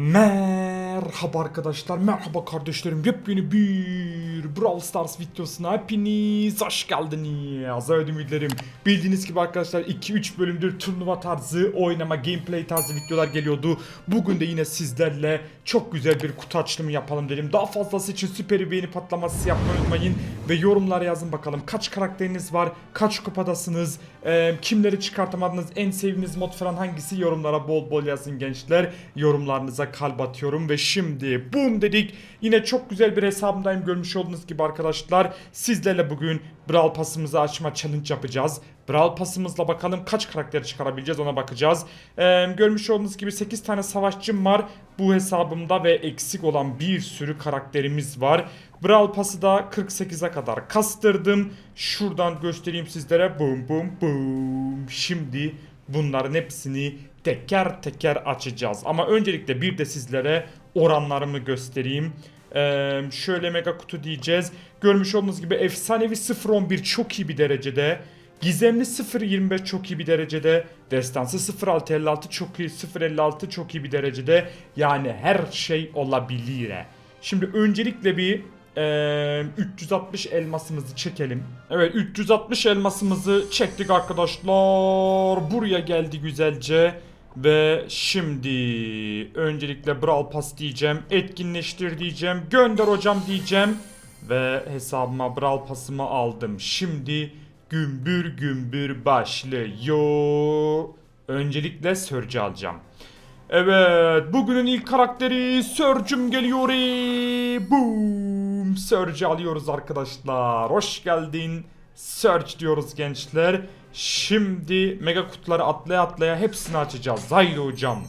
Merhaba arkadaşlar, merhaba kardeşlerim. Yepyeni bir Brawl Stars videosuna hepiniz hoş geldiniz. Evet ümitlerim. Bildiğiniz gibi arkadaşlar 2-3 bölümdür turnuva tarzı, oynama, gameplay tarzı videolar geliyordu. Bugün de yine sizlerle çok güzel bir kutu açılımı yapalım dedim. Daha fazlası için süper beğeni patlaması yapmayı unutmayın. Ve yorumlara yazın bakalım kaç karakteriniz var, kaç kupadasınız, e, kimleri çıkartamadınız, en sevdiğiniz mod falan hangisi yorumlara bol bol yazın gençler. Yorumlarınıza kalp atıyorum ve şimdi boom dedik. Yine çok güzel bir hesabımdayım görmüş olduğunuz gibi arkadaşlar. Sizlerle bugün Brawl pasımızı açma challenge yapacağız. Brawl pasımızla bakalım kaç karakter çıkarabileceğiz ona bakacağız. Ee, görmüş olduğunuz gibi 8 tane savaşçım var bu hesabımda ve eksik olan bir sürü karakterimiz var. Brawl pası da 48'e kadar kastırdım. Şuradan göstereyim sizlere. Boom boom boom. Şimdi bunların hepsini teker teker açacağız. Ama öncelikle bir de sizlere oranlarımı göstereyim. Ee, şöyle mega kutu diyeceğiz. Görmüş olduğunuz gibi efsanevi 0.11 çok iyi bir derecede. Gizemli 0.25 çok iyi bir derecede. Destansı 0.656 çok iyi. 0.56 çok iyi bir derecede. Yani her şey olabilir. Şimdi öncelikle bir eee, 360 elmasımızı çekelim. Evet 360 elmasımızı çektik arkadaşlar. Buraya geldi güzelce. Ve şimdi öncelikle Brawl Pass diyeceğim. Etkinleştir diyeceğim. Gönder hocam diyeceğim. Ve hesabıma Brawl Pass'ımı aldım. Şimdi gümbür gümbür başlıyor. Öncelikle Surge'ı alacağım. Evet, bugünün ilk karakteri Surge'üm geliyor. Surge'ı alıyoruz arkadaşlar. Hoş geldin. Surge diyoruz gençler. Şimdi mega kutuları atlaya atlaya hepsini açacağız. Haydi hocam.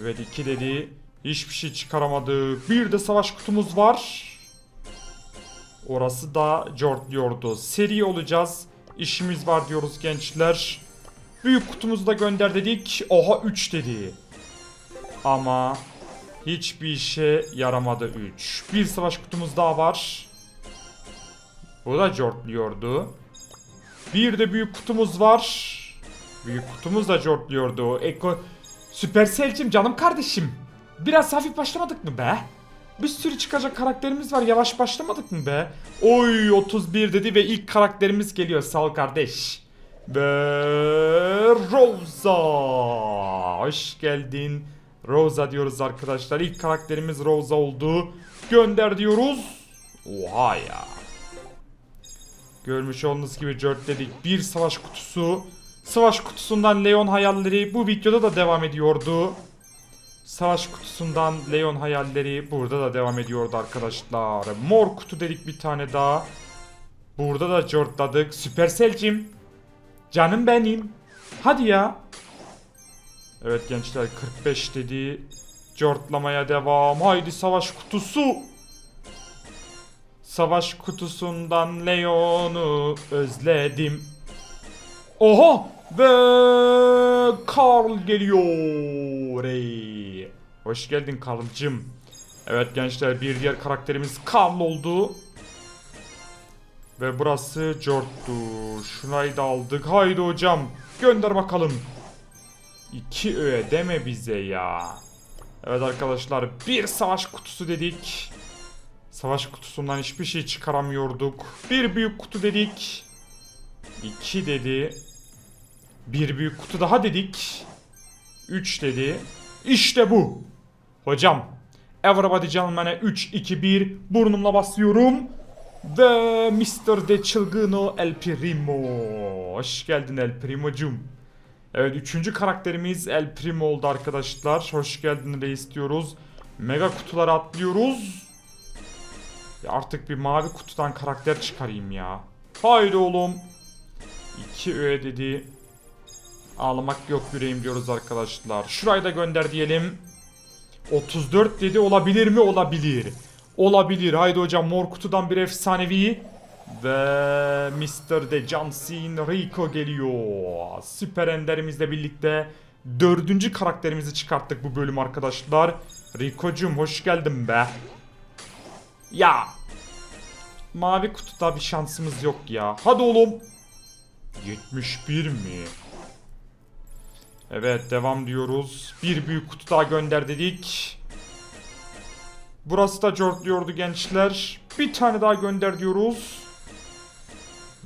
Evet iki dedi. Hiçbir şey çıkaramadık. Bir de savaş kutumuz var. Orası da diyordu. Seri olacağız. İşimiz var diyoruz gençler. Büyük kutumuzu da gönder dedik. Oha 3 dedi. Ama hiçbir işe yaramadı 3. Bir savaş kutumuz daha var. Bu da diyordu. Bir de büyük kutumuz var. Büyük kutumuz da cortluyordu. Eko... Süpersel'cim canım kardeşim. Biraz hafif başlamadık mı be? Bir sürü çıkacak karakterimiz var. Yavaş başlamadık mı be? Oy 31 dedi ve ilk karakterimiz geliyor. Sağ ol kardeş. Ve Rosa. Hoş geldin. Rosa diyoruz arkadaşlar. İlk karakterimiz Rosa oldu. Gönder diyoruz. Oha ya. Görmüş olduğunuz gibi dedik. Bir savaş kutusu. Savaş kutusundan Leon hayalleri bu videoda da devam ediyordu. Savaş kutusundan Leon hayalleri burada da devam ediyordu arkadaşlar. Mor kutu dedik bir tane daha. Burada da Jortladık. Süperselcim. Canım benim. Hadi ya. Evet gençler 45 dedi. Jortlamaya devam. Haydi savaş kutusu. Savaş kutusundan Leon'u özledim. Oha! Ve Karl geliyor. Hey. Hoş geldin Karl'cım. Evet gençler bir diğer karakterimiz Karl oldu. Ve burası Jort'tu. Şunayı da aldık. Haydi hocam. Gönder bakalım. İki öğe deme bize ya. Evet arkadaşlar bir savaş kutusu dedik. Savaş kutusundan hiçbir şey çıkaramıyorduk. Bir büyük kutu dedik. İki dedi. Bir büyük kutu daha dedik. Üç dedi. İşte bu. Hocam. Everybody gentlemen'e 3, 2, 1 burnumla basıyorum. Ve Mr. De Çılgıno El Primo. Hoş geldin El Primo'cum. Evet üçüncü karakterimiz El Primo oldu arkadaşlar. Hoş geldin reis diyoruz. Mega kutulara atlıyoruz. Ya artık bir mavi kutudan karakter çıkarayım ya. Haydi oğlum. İki öğe dedi. Ağlamak yok yüreğim diyoruz arkadaşlar. Şurayı da gönder diyelim. 34 dedi olabilir mi? Olabilir. Olabilir. Haydi hocam mor kutudan bir efsanevi. Ve Mr. De Johnson Rico geliyor. Süper Ender'imizle birlikte dördüncü karakterimizi çıkarttık bu bölüm arkadaşlar. Rico'cum hoş geldin be. Ya. Mavi kutuda bir şansımız yok ya. Hadi oğlum. 71 mi? Evet devam diyoruz. Bir büyük kutu daha gönder dedik. Burası da cortluyordu gençler. Bir tane daha gönder diyoruz.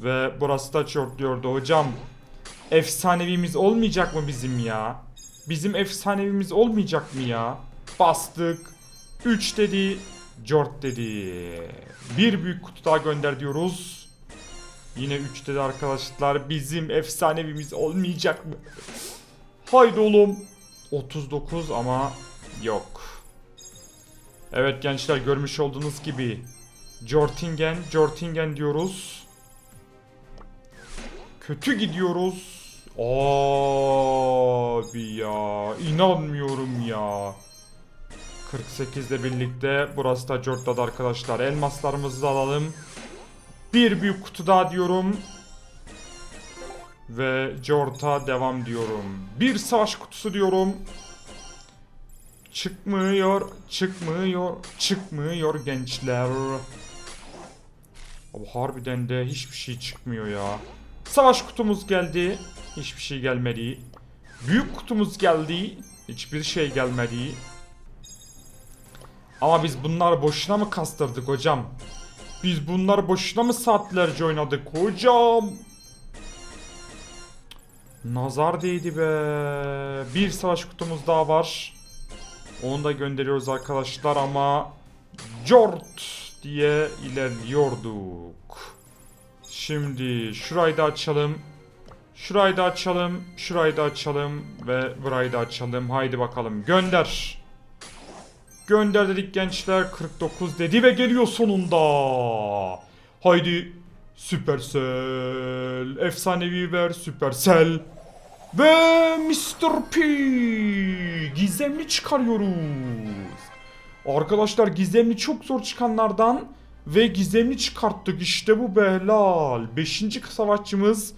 Ve burası da cortluyordu hocam. Efsanevimiz olmayacak mı bizim ya? Bizim efsanevimiz olmayacak mı ya? Bastık. 3 dedi. Cort dedi. Bir büyük kutu daha gönder diyoruz. Yine 3 dedi arkadaşlar. Bizim efsanevimiz olmayacak mı? Haydi oğlum. 39 ama yok. Evet gençler görmüş olduğunuz gibi Jortingen, Jortingen diyoruz. Kötü gidiyoruz. Abi ya inanmıyorum ya. 48 ile birlikte burası da Jort'ladı arkadaşlar. Elmaslarımızı da alalım. Bir büyük kutu daha diyorum. Ve Jort'a devam diyorum. Bir savaş kutusu diyorum. Çıkmıyor, çıkmıyor, çıkmıyor gençler. Abi harbiden de hiçbir şey çıkmıyor ya. Savaş kutumuz geldi. Hiçbir şey gelmedi. Büyük kutumuz geldi. Hiçbir şey gelmedi. Ama biz bunları boşuna mı kastırdık hocam? Biz bunları boşuna mı saatlerce oynadık hocam? Nazar değdi be. Bir savaş kutumuz daha var. Onu da gönderiyoruz arkadaşlar ama Jort diye ilerliyorduk. Şimdi şurayı da açalım. Şurayı da açalım. Şurayı da açalım. Ve burayı da açalım. Haydi bakalım gönder. Gönder dedik gençler. 49 dedi ve geliyor sonunda. Haydi Supercell. Efsanevi ver Supercell. Ve Mr. P. Gizemli çıkarıyoruz. Arkadaşlar gizemli çok zor çıkanlardan ve gizemli çıkarttık. İşte bu Behlal. Beşinci savaşçımız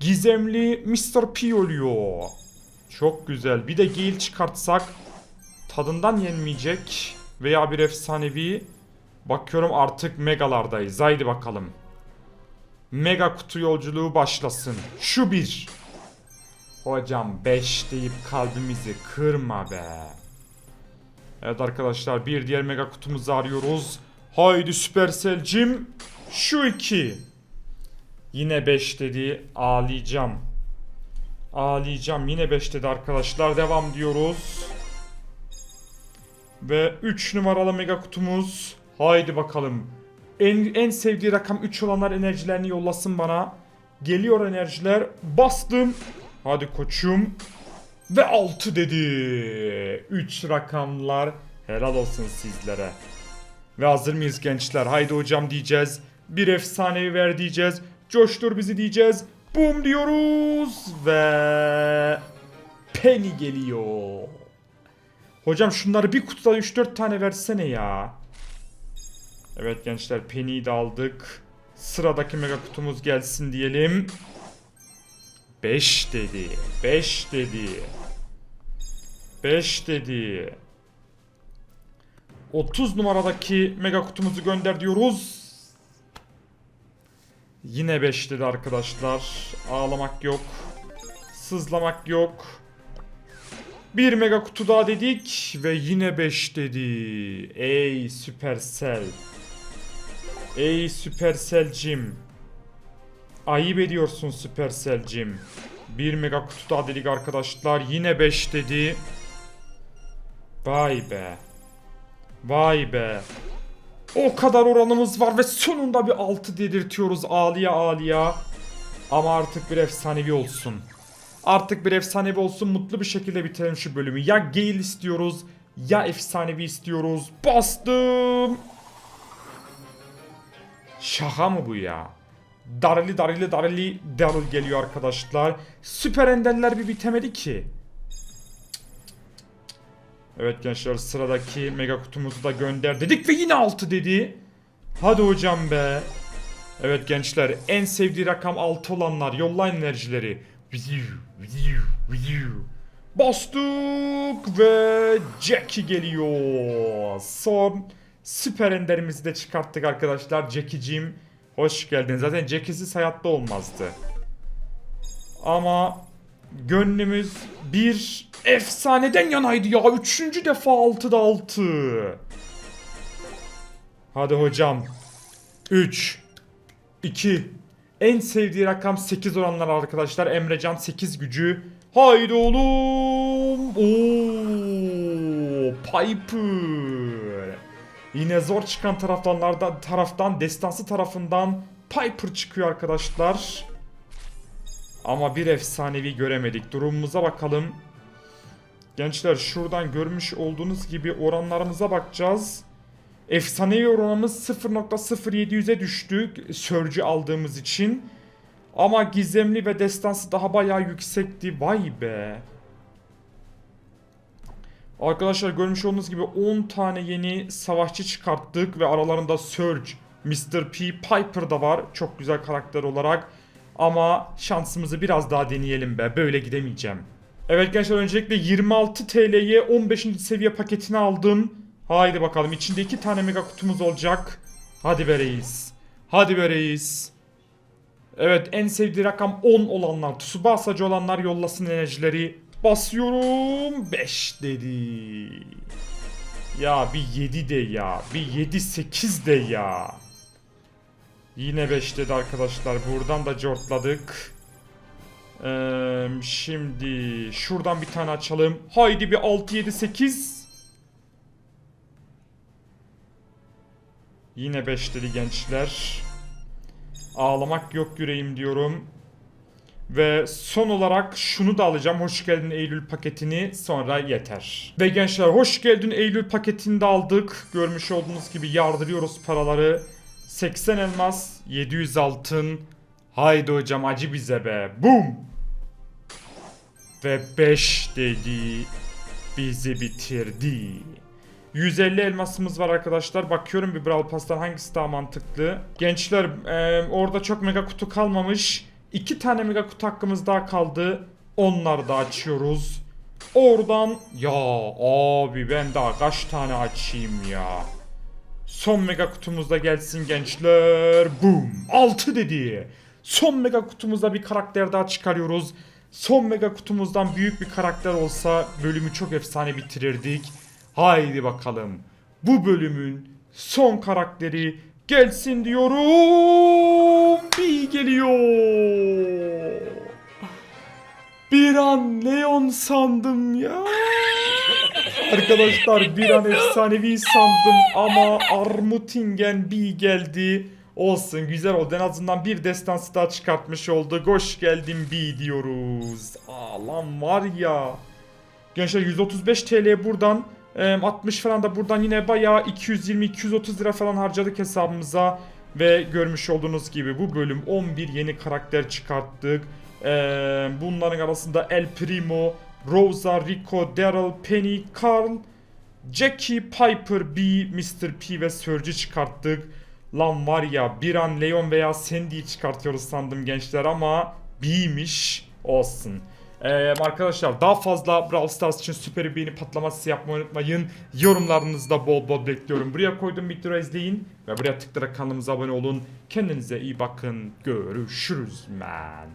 gizemli Mr. P oluyor. Çok güzel. Bir de Gale çıkartsak tadından yenmeyecek veya bir efsanevi. Bakıyorum artık megalardayız. Haydi bakalım. Mega kutu yolculuğu başlasın. Şu bir. Hocam 5 deyip kalbimizi kırma be. Evet arkadaşlar bir diğer mega kutumuzu arıyoruz. Haydi Supercell'cim. Şu iki. Yine 5 dedi. Ağlayacağım. Ağlayacağım. Yine 5 dedi arkadaşlar. Devam diyoruz. Ve 3 numaralı mega kutumuz. Haydi bakalım. En, en sevdiği rakam 3 olanlar enerjilerini yollasın bana. Geliyor enerjiler. Bastım. Hadi koçum. Ve 6 dedi. 3 rakamlar. Helal olsun sizlere. Ve hazır mıyız gençler? Haydi hocam diyeceğiz. Bir efsanevi ver diyeceğiz. Coştur bizi diyeceğiz. Bum diyoruz. Ve... Penny geliyor. Hocam şunları bir kutuda 3-4 tane versene ya. Evet gençler Penny'yi de aldık. Sıradaki mega kutumuz gelsin diyelim. 5 dedi. 5 dedi. 5 dedi. 30 numaradaki mega kutumuzu gönder diyoruz. Yine 5 dedi arkadaşlar. Ağlamak yok. Sızlamak yok. Bir mega kutu daha dedik ve yine 5 dedi. Ey Supercell. Ey Supercell'cim. Ayıp ediyorsun Supercell'cim. Bir mega kutu daha dedik arkadaşlar. Yine 5 dedi. Vay be. Vay be. O kadar oranımız var ve sonunda bir 6 dedirtiyoruz ağlıya ağlıya. Ama artık bir efsanevi olsun. Artık bir efsanevi olsun mutlu bir şekilde bitirelim şu bölümü. Ya Gale istiyoruz ya efsanevi istiyoruz. Bastım. Şaka mı bu ya? Darili darili darili Daryl geliyor arkadaşlar. Süper enderler bir bitemedi ki. Evet gençler sıradaki mega kutumuzu da gönder dedik ve yine 6 dedi. Hadi hocam be. Evet gençler en sevdiği rakam 6 olanlar yollayın enerjileri. Bastık ve Jackie geliyor. Son süper enderimizi de çıkarttık arkadaşlar. Jackie'cim hoş geldin. Zaten Jackie'siz hayatta olmazdı. Ama gönlümüz bir efsaneden yanaydı ya. Üçüncü defa 6'da 6. Hadi hocam. 3 2 En sevdiği rakam 8 olanlar arkadaşlar. Emrecan 8 gücü. Haydi oğlum. Oo, Piper. Yine zor çıkan taraftanlardan taraftan destansı tarafından Piper çıkıyor arkadaşlar. Ama bir efsanevi göremedik. Durumumuza bakalım. Gençler şuradan görmüş olduğunuz gibi oranlarımıza bakacağız. Efsanevi oranımız 0.0700'e düştü Surge'ü aldığımız için. Ama gizemli ve destansı daha bayağı yüksekti. Vay be. Arkadaşlar görmüş olduğunuz gibi 10 tane yeni savaşçı çıkarttık ve aralarında Surge, Mr. P, Piper da var. Çok güzel karakter olarak. Ama şansımızı biraz daha deneyelim be. Böyle gidemeyeceğim. Evet gençler öncelikle 26 TL'ye 15. seviye paketini aldım. Haydi bakalım içinde iki tane mega kutumuz olacak. Hadi be reis. Hadi be reis. Evet en sevdiği rakam 10 olanlar, Tsubasa'cı olanlar yollasın enerjileri. Basıyorum 5 dedi. Ya bir 7 de ya. Bir 7 8 de ya. Yine 5 dedi arkadaşlar. Buradan da cortladık. Ee, şimdi şuradan bir tane açalım. Haydi bir 6 7 8. Yine 5 dedi gençler. Ağlamak yok yüreğim diyorum. Ve son olarak şunu da alacağım. Hoş geldin Eylül paketini. Sonra yeter. Ve gençler hoş geldin Eylül paketini de aldık. Görmüş olduğunuz gibi yardırıyoruz paraları. 80 elmas, 700 altın. Haydi hocam acı bize be. Boom. Ve 5 dedi. Bizi bitirdi. 150 elmasımız var arkadaşlar. Bakıyorum bir Brawl Pass'tan hangisi daha mantıklı. Gençler e, orada çok mega kutu kalmamış. İki tane mega kutu hakkımız daha kaldı. Onları da açıyoruz. Oradan ya abi ben daha kaç tane açayım ya. Son mega kutumuzda gelsin gençler. Boom. 6 dedi. Son mega kutumuzda bir karakter daha çıkarıyoruz. Son mega kutumuzdan büyük bir karakter olsa bölümü çok efsane bitirirdik. Haydi bakalım. Bu bölümün son karakteri gelsin diyorum. Bir geliyor. Bir an Leon sandım ya. Arkadaşlar bir an efsanevi sandım ama Armutingen bir geldi. Olsun güzel oldu en azından bir destansı daha çıkartmış oldu. Hoş geldin bir diyoruz. Aa lan var ya. Gençler 135 TL buradan e, 60 falan da buradan yine bayağı 220-230 lira falan harcadık hesabımıza. Ve görmüş olduğunuz gibi bu bölüm 11 yeni karakter çıkarttık. Bunların arasında El Primo, Rosa, Rico, Daryl, Penny, Carl, Jackie, Piper, B, Mr. P ve Surge'ü çıkarttık. Lan var ya bir an Leon veya Sandy'yi çıkartıyoruz sandım gençler ama B'miş olsun. Ee, arkadaşlar daha fazla Brawl Stars için süper beğeni patlaması yapmayı unutmayın. Yorumlarınızda bol bol bekliyorum. Buraya koydum videoyu izleyin ve buraya tıklayarak kanalımıza abone olun. Kendinize iyi bakın. Görüşürüz man.